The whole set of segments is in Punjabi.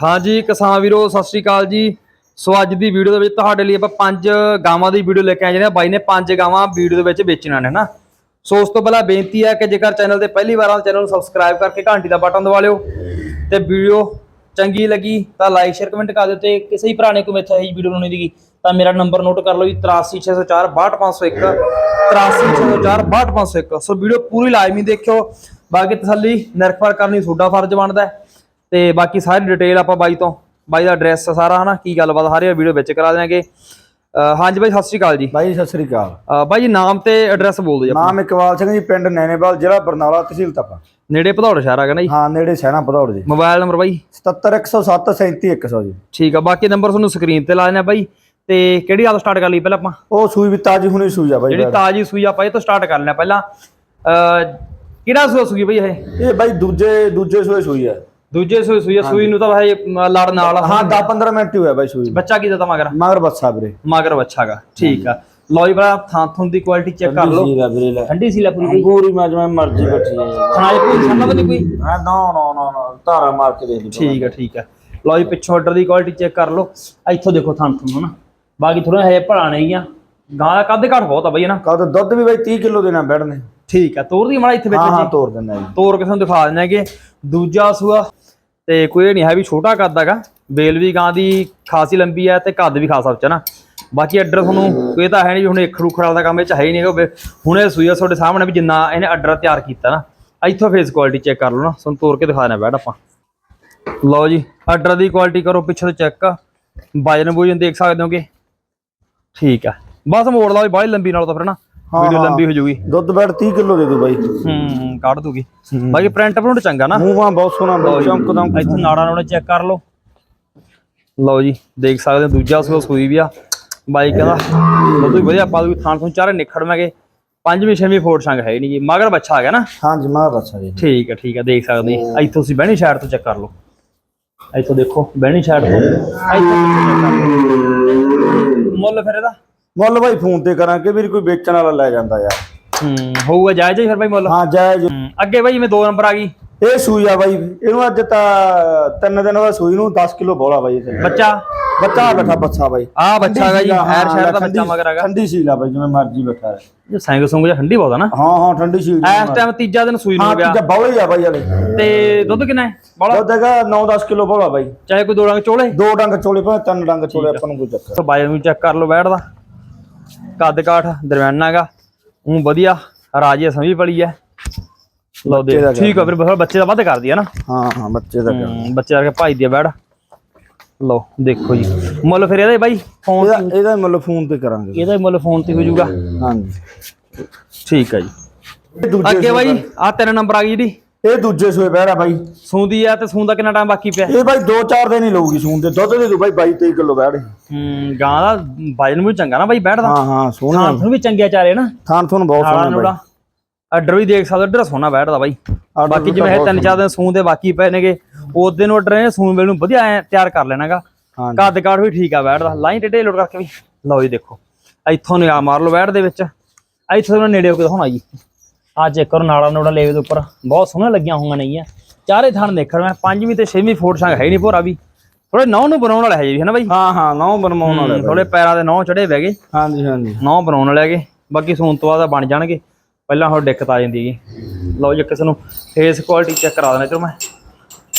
ਹਾਂਜੀ ਕਿਸਾਨ ਵੀਰੋ, ਸਤਿ ਸ਼੍ਰੀ ਅਕਾਲ ਜੀ। ਸੋ ਅੱਜ ਦੀ ਵੀਡੀਓ ਦੇ ਵਿੱਚ ਤੁਹਾਡੇ ਲਈ ਆਪਾਂ ਪੰਜ ਗਾਵਾਂ ਦੀ ਵੀਡੀਓ ਲੈ ਕੇ ਆਏ ਜਿਹੜੇ ਬਾਈ ਨੇ ਪੰਜ ਗਾਵਾਂ ਵੀਡੀਓ ਦੇ ਵਿੱਚ ਵੇਚਣੀਆਂ ਨੇ ਨਾ ਸੋ ਉਸ ਤੋਂ ਪਹਿਲਾਂ ਬੇਨਤੀ ਹੈ ਕਿ ਜੇਕਰ ਚੈਨਲ ਤੇ ਪਹਿਲੀ ਵਾਰ ਆਲ ਚੈਨਲ ਨੂੰ ਸਬਸਕ੍ਰਾਈਬ ਕਰਕੇ ਘੰਟੀ ਦਾ ਬਟਨ ਦਬਾ ਲਿਓ ਤੇ ਵੀਡੀਓ ਚੰਗੀ ਲੱਗੀ ਤਾਂ ਲਾਈਕ ਸ਼ੇਅਰ ਕਮੈਂਟ ਕਰ ਦਿਓ ਤੇ ਕਿਸੇ ਹੀ ਭਰਾ ਨੇ ਕੋਈ ਮੈਥਾ ਇਹ ਵੀਡੀਓ ਬਣਾਉਣੀ ਦੀਗੀ ਤਾਂ ਮੇਰਾ ਨੰਬਰ ਨੋਟ ਕਰ ਲਓ ਜੀ 83604 62501 83604 62501 ਸੋ ਵੀਡੀਓ ਪੂਰੀ ਲਾਜ਼ਮੀ ਦੇਖਿਓ, ਬਾਕੀ ਤਸੱਲੀ ਨਿਰਖਪਰ ਕਰਨੀ ਤੁਹਾਡਾ ਫਰਜ਼ ਬਣਦਾ ਹੈ। ਤੇ ਬਾਕੀ ਸਾਰੀ ਡਿਟੇਲ ਆਪਾਂ ਬਾਈ ਤੋਂ ਬਾਈ ਦਾ ਐਡਰੈਸ ਸਾਰਾ ਹਨਾ? ਕੀ ਗੱਲਬਾਤ ਸਾਰੀ ਵੀਡੀਓ ਵਿੱਚ ਕਰਾ ਦਿਆਂਗੇ। ਹਾਂਜੀ ਬਾਈ ਸਤਿ ਸ਼੍ਰੀ ਅਕਾਲ ਜੀ। ਬਾਈ ਸਤਿ ਸ੍ਰੀ ਅਕਾਲ। ਬਾਈ ਜੀ ਨਾਮ ਤੇ ਐਡਰੈਸ ਬੋਲ ਦਿਓ ਆਪਣਾ। ਨਾਮ ਇਕਬਾਲ ਸਿੰਘ ਜੀ ਪਿੰਡ ਨੈਣੇਵਾਲ ਜ਼ਿਲ੍ਹਾ ਬਰਨਾਲਾ ਤਹਿਸੀਲ ਤਪਾ। ਨੇੜੇ ਭਦੌੜ ਸ਼ਹਿਰ ਹੈਗਾ ਨਾ ਜੀ ਹਾਂ ਨੇੜੇ ਸੈਣਾ ਭਦੌੜ ਜੀ। ਮੋਬਾਈਲ ਨੰਬਰ ਬਾਈ? 77107 37100 ਜੀ। ਠੀਕ ਆ ਬਾਕੀ ਨੰਬਰ ਤੁਹਾਨੂੰ ਸਕਰੀਨ ਤੇ ਲਾ ਦੇਣਾ ਬਾਈ। ਤੇ ਕਿਹੜੀ ਗੱਲ ਸਟਾਰਟ ਕਰ ਲਈ ਪਹਿਲਾਂ ਆਪਾਂ? ਉਹ ਸੂਈ ਵੀ ਤਾਜੀ ਹੁਣੀ ਸੂਈ ਆ ਬਾਈ ਜਿਹੜੀ ਤਾਜੀ ਸੂਈ ਆਪਾਂ ਇਹ ਤੋਂ ਸਟਾਰਟ ਕਰ ਲੈਣਾ ਪਹਿਲਾਂ। ਕਿਹੜਾ ਸੂਆ ਸੂਈ ਬਈ ਇਹ? ਇਹ ਬਾਈ ਦੂਜੇ ਦੂਜੇ ਸੂਏ ਸੂਈ ਆ। ਦੂਜੇ ਸੂਈ ਸੂਈ ਆ ਸੂਈ ਨੂੰ ਤਾਂ ਭਾਈ ਲੜ ਨਾਲ ਹਾਂ 10 15 ਮਿੰਟ ਹੀ ਹੋਇਆ ਬਾਈ ਸੂਈ ਬੱਚਾ ਕੀ ਦਿੱਤਾ ਮਗਰ? ਮਗਰ ਬੱਸਾ ਵੀਰੇ। ਮਗਰ ਬੱਚਾਗਾ ਠੀਕ ਆ। ਲਓ ਜੀ ਬੜਾ ਥਾਂ ਦੀ ਕੁਆਲਿਟੀ ਚੈੱਕ ਕਰ ਲਓ। ਆ ਵੀਰੇ ਲੈ। ਠੰਡੀ ਸੀ ਲੈ ਪੂਰੀ ਬਈ ਪੂਰੀ ਮੈਂ ਜਿਵੇਂ ਮਰਜ਼ੀ ਬੈਠੀ ਆ ਖਾਣੇ ਕੋਈ ਤਾਂ ਨਹੀਂ ਕੋਈ? ਹਾਂ ਨਾ ਨਾ ਨਾ ਨਾ ਧਾਰਾ ਮਾਰ ਕੇ ਦੇਖ ਲਈ ਠੀਕ ਆ ਠੀਕ ਆ। ਲਓ ਜੀ ਪਿੱਛੋਂ ਆਰਡਰ ਦੀ ਕੁਆਲਿਟੀ ਚੈੱਕ ਕਰ ਲਓ। ਇੱਥੋਂ ਦੇਖੋ ਥਾਂ ਹਨਾ ਬਾਕੀ ਥੋੜਾ ਹੈ ਭਲਾ ਨਹੀਂ ਆ। ਗਾਂ ਦਾ ਕੱਦ ਘੱਟ ਬਹੁਤ ਆ ਬਈ ਨਾ? ਕਦ ਦੁੱਧ ਵੀ ਬਾਈ 30 ਕਿਲੋ ਦੇਣਾ ਬੈਠਨੇ ਠੀਕ ਆ ਤੋਰ ਦੀ ਮਾੜਾ ਇੱਥੇ ਵਿੱਚ ਹਾਂ ਹਾਂ ਜੀ। ਤੋਰ ਦਿੰਦਾ ਜੀ। ਤੋਰ ਕੇ ਤੁਹਾਨੂੰ ਦਿਖਾ ਦਿੰਦੇ ਹੈਗੇ। ਦੂਜਾ ਸੂਆ। ਤੇ ਕੋਈ ਇਹ ਨਹੀਂ ਹੈ ਵੀ ਛੋਟਾ ਕੱਦ ਹੈਗਾ, ਵੇਲ ਵੀ ਗਾਂ ਦੀ ਖਾਸੀ ਲੰਬੀ ਹੈ ਤੇ ਕੱਦ ਵੀ ਖਾਸਾ ਉੱਚਾ ਨਾ? ਬਾਕੀ ਐਡਰ ਤੁਹਾਨੂੰ ਕੋਈ ਤਾਂ ਹੈ ਨਹੀਂ ਵੀ ਹੁਣ ਇੱਕ ਰੁਖੜਾ ਦਾ ਕੰਮ ਇਹ ਚ ਹੈ ਹੀ ਨਹੀਂ ਕਿ ਹੁਣ ਇਹ ਸੂਆ ਤੁਹਾਡੇ ਸਾਹਮਣੇ ਵੀ ਜਿੰਨਾ ਇਹਨੇ ਆਰਡਰ ਤਿਆਰ ਕੀਤਾ ਨਾ, ਇੱਥੋਂ ਫੇਸ ਕੁਆਲਿਟੀ ਚੈੱਕ ਕਰ ਲਓ ਨਾ, ਤੁਹਾਨੂੰ ਤੋਰ ਕੇ ਦਿਖਾ ਦੇਣਾ ਬੈਠ ਆਪਾਂ। ਲਓ ਜੀ ਆਰਡਰ ਦੀ ਕੁਆਲਿਟੀ ਕਰੋ, ਪਿੱਛੇ ਤੋਂ ਚੈੱਕ ਵਜਨ ਬੂਜਨ ਦੇਖ ਸਕਦੇ ਹੋਗੇ? ਠੀਕ ਆ। ਬਸ ਮੋੜ ਲਾ ਵੀ ਬਾਹਲੀ ਲੰਬੀ ਨਾਲ ਤਾਂ ਫਿਰ ਨਾ। ਵੀਡੀਓ। ਲੰਬੀ ਹੋ ਜਾਊਗੀ ਦੁੱਧ ਬੈਠ 30 ਕਿਲੋ ਦੇ ਦੂ ਬਾਈ। ਹੂੰ ਕੱਢ ਦੂਗੀ। ਬਾਕੀ ਪ੍ਰਿੰਟ ਪ੍ਰਿੰਟ ਚੰਗਾ ਨਾ? ਮੂੰਹਾਂ ਬਹੁਤ ਸੋਹਣਾ ਬਾਈ ਚਮਕਦਾ ਇੱਥੇ ਨਾੜਾ ਨਾੜਾ ਚੈੱਕ ਕਰ ਲਓ। ਲਓ ਜੀ ਦੇਖ ਸਕਦੇ ਹੋ ਦੂਜਾ ਸੂਆ ਸੂਈ ਵੀ ਆ। ਬਾਈ ਕਹਿੰਦਾ ਦੁੱਧ ਵੀ ਵਧੀਆ ਪਾ ਦੂਗੀ ਥਾਣ ਤੋਂ ਚਾਰੇ ਨਿਖੜਵਾਂਗੇ ਪੰਜਵੀਂ ਛੇਵੀਂ ਫੋਟ ਸੰਗ ਹੈ ਨਹੀਂ ਜੀ। ਮਗਰ ਬੱਚਾ ਆ ਗਿਆ ਨਾ? ਹਾਂ ਜੀ ਮਗਰ ਬੱਸਾ ਜੀ। ਠੀਕ ਹੈ ਠੀਕ ਹੈ ਦੇਖ ਸਕਦੇ ਜੀ ਇੱਥੋਂ ਤੁਸੀਂ ਬਹਿਣੀ ਸਾਈਡ ਤੋਂ ਚੈੱਕ ਕਰ ਲਓ। ਇੱਥੋਂ ਦੇਖੋ ਬਹਿਣੀ ਸਾਈਡ ਤੋਂ। ਇੱਥੋਂ check ਕਰ ਲਓ। ਮੁੱਲ ਫਿਰ ਇਹਦਾ? ਮੁੱਲ ਬਾਈ ਫੋਨ ਤੇ ਕਰਾਂਗੇ ਵੀਰ ਕੋਈ ਵੇਚਣ ਵਾਲਾ ਲੈ ਜਾਂਦਾ ਯਾਰ। ਹੂੰ ਹੋਊਗਾ ਜਾਇਜ਼ ਹੀ ਫਿਰ ਬਾਈ ਮੁੱਲ? ਹਾਂ ਜਾਇਜ਼। ਹੂੰ, ਅੱਗੇ ਬਾਈ ਜਿਵੇਂ ਦੋ ਨੰਬਰ ਆ ਗਈ। ਇਹ ਸੂਈ ਆ ਬਾਈ ਇਹਨੂੰ ਅੱਜ ਤਾਂ ਤਿੰਨ ਦਿਨ ਹੋਇਆ ਸੂਈ ਨੂੰ 10 ਕਿਲੋ ਬੋਲਾ ਬਾਈ ਇਹਦੇ ਬੱਚਾ? ਬੱਚਾ ਬੈਠਾ ਬੱਚਾ ਬਾਈ। ਆ ਬੱਚਾ ਹੈਗਾ ਜੀ ਹੈਰ ਸ਼ਹਿਰ ਦਾ ਬੱਚਾ ਮਗਰ ਹੈਗਾ। ਠੰਡੀ ਸੀਲ ਆ ਬਾਈ ਜਿਵੇਂ ਮਰਜ਼ੀ ਬੈਠਾ ਹੈ। ਇਹ ਸੈਂਗ ਸੁੰਗ ਜਿਹਾ ਠੰਡੀ ਬਹੁਤ ਆ ਨਾ। ਹਾਂ ਹਾਂ ਠੰਡੀ ਸੀਲ ਇਸ ਟਾਈਮ ਤੀਜਾ ਦਿਨ ਸੂਈ ਨੂੰ ਹਾਂ ਹੋ ਗਿਆ। ਤੀਜਾ ਬੌਲੇ ਆ ਬਾਈ ਹਲੇ। ਤੇ ਦੁੱਧ ਕਿੰਨਾ ਹੈ? ਬੜਾ ਦੁੱਧ ਹੈਗਾ 9-10 ਕਿਲੋ ਬੋਲਾ ਬਾਈ। ਚਾਹੇ ਕੋਈ ਦੋ ਡੰਗ ਚੋਲੇ। ਦੋ ਡੰਗ ਚੋਲੇ ਭਾਵੇਂ ਤਿੰਨ ਡੰਗ ਚੋਲੇ ਆਪਾਂ ਨੂੰ ਕੋਈ ਚੱਕਰ ਸੋ ਬਾਈ ਨੂੰ ਚੈੱਕ ਕਰ ਲਓ ਬੈਠਦਾ ਕੱਦ ਕਾਠ ਦਰਮਿਆਨਾ ਹੈਗਾ। ਉਹ ਵਧੀਆ ਰਾਜੀ ਸਮਝੀ ਪੜੀ ਹੈ। ਲਓ ਦੇ ਠੀਕ ਆ ਫਿਰ ਬੱਚੇ ਦਾ ਵੱਧ ਕਰਦੀ ਹੈ ਨਾ। ਹਾਂ ਹਾਂ ਬੱਚੇ ਦਾ ਬੱਚੇ ਵਰਗੇ ਭਾਈ ਦੀ ਆ ਬੈੜ। ਲਓ ਦੇਖੋ ਜੀ। ਮੁੱਲ ਫਿਰ ਇਹਦਾ ਬਾਈ ਫੋਨ ਇਹਦਾ ਮੁੱਲ ਫੋਨ ਤੇ ਕਰਾਂਗੇ। ਇਹਦਾ ਮੁੱਲ ਫੋਨ ਤੇ ਹੋ ਜਾਊਗਾ। ਹਾਂਜੀ। ਠੀਕ ਹੈ ਜੀ। ਅੱਗੇ ਬਾਈ ਆ ਤਿੰਨ ਨੰਬਰ ਆ ਗਈ ਜਿਹੜੀ ਇਹ ਦੂਜੇ ਸੂਏ ਬਹਿਰਾ ਬਾਈ। ਸੂੰਦੀ ਆ ਤੇ ਸੂੰਦਾ ਕਿੰਨਾ ਟਾਈਮ ਬਾਕੀ ਪਿਆ? ਇਹ ਬਾਈ 2-4 ਦਿਨ ਹੀ ਲਊਗੀ ਦੇ। ਦੁੱਧ ਦੇ ਦੂ ਬਾਈ 22-23 ਕਿਲੋ ਬੈੜ ਹਮ ਗਾਂ ਦਾ ਵਜਨ ਵੀ ਚੰਗਾ ਨਾ ਬਾਈ ਬੈਠਦਾ ਹਾਂ ਹਾਂ ਸੋਹਣਾ। ਥਾਂ ਵੀ ਚੰਗੇ ਚਾਰੇ ਨਾ ਥਾਨ ਤੁਹਾਨੂੰ ਬਹੁਤ ਸੋਹਣਾ ਨੂੜਾ ਆਰਡਰ ਵੀ ਦੇਖ ਸਕਦੇ ਆਰਡਰ ਸੋਨਾ ਬੈਠਦਾ ਬਾਈ। ਬਾਕੀ ਜਿਵੇਂ ਇਹ ਤਿੰਨ ਚਾਰ ਦਿਨ ਸੂਨ ਦੇ ਬਾਕੀ ਪਏ ਨੇਗੇ ਉਸ ਦਿਨ ਆਰਡਰ ਨੇ ਸੂਨ ਵੇਲ ਨੂੰ ਵਧੀਆ ਤਿਆਰ ਕਰ ਲੈਣਾਗਾ। ਹਾਂ ਕੱਦ ਕਾਠ ਵੀ ਠੀਕ ਆ ਬੈਠਦਾ ਲਾਈਨ ਟੇਡੇ ਲੋਡ ਕਰਕੇ ਵੀ। ਲਓ ਜੀ ਦੇਖੋ ਇੱਥੋਂ ਨਿਗਾਹ ਮਾਰ ਲਓ ਬੈਠ ਦੇ ਵਿੱਚ। ਇੱਥੋਂ ਨੇੜੇ ਹੋ ਕੇ ਦਿਖਾਉਣਾ ਜੀ। ਆ ਚੈੱਕ ਕਰੋ ਨਾੜਾ ਨੂੜਾ ਲੇਵੇ ਦੇ ਉੱਪਰ ਬਹੁਤ ਸੋਹਣੇ ਲੱਗੀਆਂ ਹੋਈਆਂ ਨਹੀਂ ਆ ਚਾਰੇ ਥਣ ਦੇਖਣ ਮੈਂ ਪੰਜਵੀਂ ਤੇ ਛੇਵੀਂ ਫੋਟ ਸੰਗ ਹੈ ਨਹੀਂ ਭੋਰਾ ਵੀ। ਥੋੜੇ ਨੌ ਨੂੰ ਬਣਾਉਣ ਵਾਲਾ ਹੈ ਜੀ ਹੈ ਨਾ ਬਾਈ? ਹਾਂ ਹਾਂ ਨੌ ਬਣਵਾਉਣ ਵਾਲੇ ਥੋੜੇ ਪੈਰਾਂ ਦੇ ਨੌ ਚੜੇ ਬਹਿ ਗਏ। ਹਾਂਜੀ ਹਾਂਜੀ। ਨੌ ਬਣਾਉਣ ਵਾਲੇ ਹੈਗੇ ਬਾਕੀ ਸੂਨ ਤੋਂ ਬਾਅਦ ਬਣ ਜਾਣਗੇ। ਪਹਿਲਾਂ ਹੋਰ ਦਿੱਕਤ ਆ ਜਾਂਦੀ ਹੈਗੀ। ਲਓ ਜੇ ਕਿਸੇ ਨੂੰ ਫੇਸ ਕੁਆਲਿਟੀ ਚੈੱਕ ਕਰਾ ਦੇਣਾ ਚਲੋ ਮੈਂ।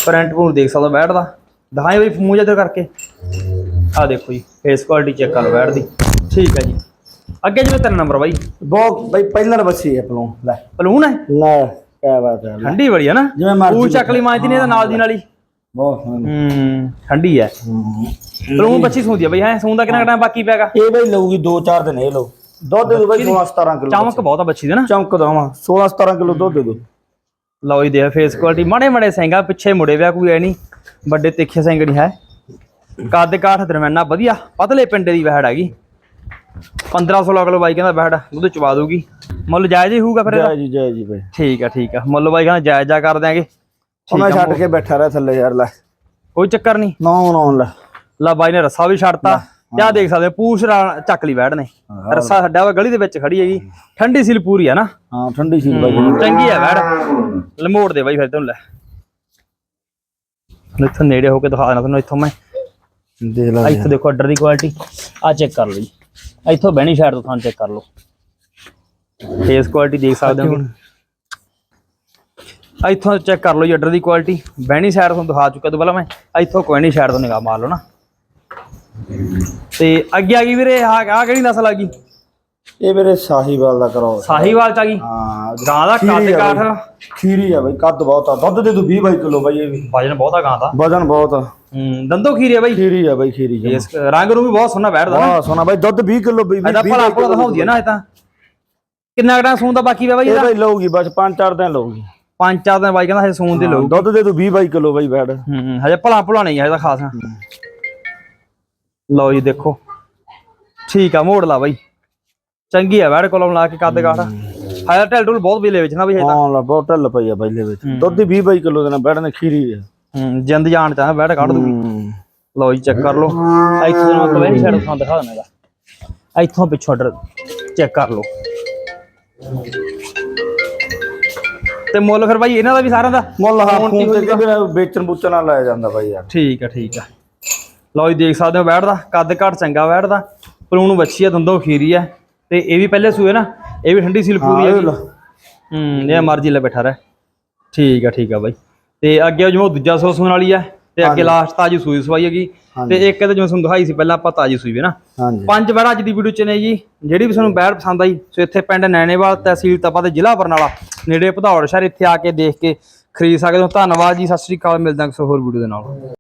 ਪ੍ਰਿੰਟ ਪੂਰ ਦੇਖ ਸਕਦਾ ਬੈਠ ਦਾ ਦਿਖਾਈ ਬਈ ਮੂੰਹ ਜਿਹਾ ਕਰਕੇ। ਆ ਦੇਖੋ ਜੀ ਫੇਸ ਕੁਆਲਿਟੀ ਚੈੱਕ ਕਰ ਬੈਠ ਦੀ ਠੀਕ ਹੈ ਜੀ। ਅੱਗੇ ਜਿਵੇਂ ਤਿੰਨ ਨੰਬਰ ਬਾਈ। ਬਹੁਤ ਬਾਈ ਪਹਿਲਾਂ ਬੱਸੀ ਹੈ ਪਲੋਂ ਲੈ। ਪਲੂਨ ਹੈ? ਲੈ ਕਿਆ ਬਾਤ ਹੈ। ਠੰਡੀ ਬੜੀ ਹੈ ਨਾ? ਜਿਵੇਂ ਮਰਜ਼ੀ ਪੂਛ ਚੱਕਲੀ ਮਾਜਦੀ ਨੇ ਇਹਦਾ ਨਾਲ ਦੀ ਨਾਲ ਹੀ। ਬਹੁਤ ਹੂੰ ਠੰਡੀ ਹੈ। ਪਲੂਨ ਬੱਚੀ ਸੂੰਦੀ ਹੈ ਬਈ ਹੈ? ਸੂੰਦਾ ਕਿੰਨਾ ਟਾਈਮ ਬਾਕੀ ਪਿਆਗਾ ਇਹ ਬਾਈ ਲਊਗੀ 2-4 ਦਿਨ ਇਹ ਲਓ। ਦੁੱਧ ਦੇ ਦੋ ਬਾਈ 16-17 ਕਿਲੋ ਚਮਕ ਬਹੁਤ ਆ ਬੱਚੀ ਦੇ ਨਾ। ਚਮਕ ਦਵਾਂ 16-17 ਕਿਲੋ ਦੁੱਧ ਦੇ ਦੋ ਲਓ ਜੀ ਦੇ ਫੇਸ ਕੁਆਲਿਟੀ ਮਾੜੇ ਮਾੜੇ ਸਿੰਘਾ ਪਿੱਛੇ ਮੁੜੇ ਵਿਆ ਕੋਈ ਐ ਨਹੀਂ ਵੱਡੇ ਤਿੱਖੇ ਸਿੰਘ ਨਹੀਂ ਹੈ। ਕੱਦ ਕਾਠ ਦਰਮਿਆਨਾ ਵਧੀਆ ਪਤਲੇ ਪਿੰਡੇ ਦੀ ਵਹਿੜ ਹੈਗੀ। 15 16 ਕਿਲੋ ਬਾਈ ਕਹਿੰਦਾ ਵਹਿੜ ਦੁੱਧ ਚਵਾ ਦੂਗੀ ਮੁੱਲ ਜਾਇਜ਼ ਹੀ ਹੋਊਗਾ ਫਿਰ ਇਹਦਾ? ਜੈ ਜੀ ਜੈ ਜੀ ਬਾਈ। ਠੀਕ ਆ ਠੀਕ ਆ। ਮੁੱਲ ਬਾਈ ਕਹਿੰਦਾ ਜਾਇਜ਼ ਜਾ ਕਰ ਦਿਆਂਗੇ। ਉਹਨਾਂ ਛੱਡ ਕੇ ਬੈਠਾ ਰਿਹਾ ਥੱਲੇ ਯਾਰ ਲੈ। ਕੋਈ ਚੱਕਰ ਨਹੀਂ। ਨੌ ਨੌ ਲੈ। ਲਾ ਬਾਈ ਨੇ ਰੱਸਾ ਵੀ ਛੱਡਤਾ। ਤੇ ਆਹ ਦੇਖ ਸਕਦੇ ਹੋ, ਪੂਛ ਚੱਕ ਲਈ ਵਹਿੜ ਨੇ। ਰੱਸਾ ਛੱਡਿਆ ਵਾ ਗਲੀ ਦੇ ਵਿੱਚ ਖੜੀ ਹੈਗੀ। ਠੰਡੀ ਸੀਲ ਪੂਰੀ ਆ ਨਾ। ਹਾਂ ਠੰਡੀ ਸੀ ਬਾਈ। ਚੰਗੀ ਆ ਵੈੜ ਲਮੋੜ ਦੇ ਬਾਈ ਫਿਰ ਤੈਨੂੰ ਲੈ। ਇੱਥੋਂ ਨੇੜੇ ਹੋ ਕੇ ਦਿਖਾ ਦੇਣਾ ਤੁਹਾਨੂੰ ਇੱਥੋਂ ਮੈਂ। ਦੇਖ ਆਹ ਲੈ ਇੱਥੋਂ ਦੇਖੋ ਅੱਡਰ ਦੀ ਕੁਆਲਿਟੀ ਆ ਚੈੱਕ ਕਰ ਲਓ ਜੀ। ਇੱਥੋਂ ਬਹਿਣੀ ਸਾਈਡ ਤੋਂ ਤੁਹਾਨੂੰ ਚੈੱਕ ਕਰ ਲਓ। ਫੇਸ ਕੁਆਲਿਟੀ ਦੇਖ ਸਕਦੇ ਹੋ। ਇੱਥੋਂ ਚੈੱਕ ਕਰ ਲਓ ਜੀ ਅੱਡਰ ਦੀ ਕੁਆਲਿਟੀ ਬਹਿਣੀ ਸਾਈਡ ਤੋਂ ਦਿਖਾ ਚੁੱਕਾ ਤੋਂ ਪਹਿਲਾਂ ਮੈਂ ਇੱਥੋਂ ਕੋਈ ਨਹੀਂ ਸਾਈਡ ਤੋਂ ਨਿਗਾਹ ਮਾਰ ਲਓ ਨਾ। ਤੇ ਅੱਗੇ ਆ ਗਈ ਵੀਰੇ ਆ ਆ ਕਿਹੜੀ ਨਸਲ ਆ ਗਈ? ਇਹ ਮੇਰੇ ਸਾਹੀਵਾਲ ਦਾ ਕਰਾਓ ਸਾਹੀਵਾਲ ਚ ਆ ਗਈ? ਹਾਂ। ਗਾਂ ਦਾ ਕੱਦ ਆ ਕਾਠ। ਖੀਰੀ ਆ ਬਈ ਕੱਦ ਬਹੁਤ ਆ। ਦੁੱਧ ਦੇ ਦੂ 20 22 ਕਿਲੋ ਬਈ ਇਹ ਵੀ। ਵਜਨ ਬਹੁਤਾ ਗਾਂ ਦਾ। ਵਜਨ ਬਹੁਤ ਆ। ਹੂੰ ਦੰਦੋ ਖੀਰੇ ਬਾਈ? ਖੀਰੀ ਆ ਬਈ ਖੀਰੀ ਇਸ ਰੰਗ ਨੂੰ ਵੀ ਬਹੁਤ ਸੋਹਣਾ ਬੈਠਦਾ ਨਾ। ਵਾਹ ਸੋਨਾ ਬਈ। ਦੁੱਧ 20 ਕਿਲੋ ਬਈ ਇਹਦਾ ਭਲਾ ਭਲਾ ਦਿਖਾਉਂਦੀ ਹੈ ਨਾ ਇਹ ਤਾਂ। ਕਿੰਨਾ ਗੜਾ ਸੂਣ ਦਾ ਬਾਕੀ ਵਾ ਬਾਈ ਇਹ ਬਈ ਲਊਗੀ ਬਸ 5-4 ਦਿਨ ਲਊਗੀ। ਪੰਜ ਚਾਰ ਦਿਨ ਬਾਈ ਕਹਿੰਦਾ ਹਜੇ ਸੂਣ ਦੇ ਲਊ ਦੁੱਧ ਦੇ ਦੂ 20 22 ਕਿਲੋ ਬਈ ਬੈਡ ਹੂੰ ਹਜੇ ਭਲਾ ਭਲਾ ਨਹੀਂ ਹੈ ਇਹਦਾ ਖਾਸ ਲਓ ਜੀ ਦੇਖੋ। ਠੀਕ ਆ ਮੋੜ ਲਾ ਬਾਈ। ਚੰਗੀ ਆ ਵੈੜ ਕੋਲੋਂ ਲਾ ਕੇ ਕੱਦ ਕਾਠ ਹਾਇਆ ਢਲ ਢੁਲ ਬਹੁਤ ਵੇਲੇ ਵਿੱਚ ਨਾ ਤਾਂ। ਹਾਂ ਲਾ ਬਹੁਤ ਢੱਲ ਪਈ ਆ ਪਹਿਲੇ ਵਿੱਚ। ਦੁੱਧ ਦੀ 20 22 ਕਿਲੋ ਦੇ ਨਾਲ ਨੇ ਖੀਰੀ ਆ। ਹੂੰ ਜਿੰਦ ਜਾਣ ਚਾਹ ਵੈੜ ਕੱਢ ਹੂੰ। ਲਓ ਜੀ ਚੈੱਕ ਕਰ ਲਓ। ਇੱਥੋਂ ਦੇ ਮੈਂ ਕਵੇਰੀ ਸਾਈਡ ਤੋਂ ਦਿਖਾ ਦਿੰਦਾ ਹੈਗਾ ਇੱਥੋਂ ਪਿੱਛੋਂ ਆਰਡਰ ਚੈੱਕ ਕਰ ਲਓ। ਤੇ ਮੁੱਲ ਫਿਰ ਬਾਈ ਇਹਨਾਂ ਦਾ ਵੀ ਸਾਰਿਆਂ ਦਾ? ਮੁੱਲ ਹਾਂ ਫੋਨ ਤੇ ਕਿਹੜਾ ਵੇਚਣ ਬੁੱਚਣ ਨਾਲ ਲਾਇਆ ਜਾਂਦਾ ਬਾਈ ਯਾਰ। ਠੀਕ ਆ ਠੀਕ ਆ। ਲਓ ਜੀ ਦੇਖ ਸਕਦੇ ਹੋ ਬੈਠਦਾ ਕੱਦ ਘੱਟ ਚੰਗਾ ਬੈਠਦਾ ਪਲੂਣ ਵੱਛੀ ਆ ਦੰਦੋਂ ਖੀਰੀ ਆ। ਤੇ ਇਹ ਵੀ ਪਹਿਲੇ ਸੂਏ ਨਾ ਇਹ ਵੀ ਠੰਡੀ ਸੀਲ ਪੂਰੀ ਹਾਂ। ਹੂੰ ਇਹ ਮਰਜ਼ੀ ਲੈ ਬੈਠਾ ਰਹਿ। ਠੀਕ ਆ ਠੀਕ ਆ ਬਾਈ। ਤੇ ਅੱਗੇ ਜਿਵੇਂ ਦੂਜਾ ਸੋ ਸੂਣ ਵਾਲੀ ਆ ਤੇ ਅੱਗੇ ਲਾਸਟ ਤਾਜੀ ਸੂਈ ਸਵਾਈ ਹੈਗੀ। ਤੇ ਇੱਕ ਤੇ ਜਿਵੇਂ ਤੁਹਾਨੂੰ ਦਿਖਾਈ ਸੀ ਪਹਿਲਾਂ ਆਪਾਂ ਤਾਜੀ ਸੂਈ ਵੀ ਨਾ। ਪੰਜ ਬੈੜ ਅੱਜ ਦੀ ਵੀਡੀਓ ਚ ਨੇ ਜੀ ਜਿਹੜੀ ਵੀ ਤੁਹਾਨੂੰ ਬੈੜ ਪਸੰਦ ਆਈ ਸੋ ਇੱਥੇ ਪਿੰਡ ਨੈਣੇਵਾਲ ਤਹਿਸੀਲ ਤਪਾ ਤੇ ਜ਼ਿਲ੍ਹਾ ਬਰਨਾਲਾ ਨੇੜੇ ਭਦੌੜ ਸ਼ਹਿਰ ਇੱਥੇ ਆ ਕੇ ਦੇਖ ਕੇ ਖਰੀਦ ਸਕਦੇ ਹੋ। ਧੰਨਵਾਦ ਜੀ ਸਤਿ ਸ੍ਰੀ ਅਕਾਲ ਮਿਲਦਾ ਕਿਸੇ ਹੋਰ ਵੀਡੀਓ ਦੇ ਨਾਲ।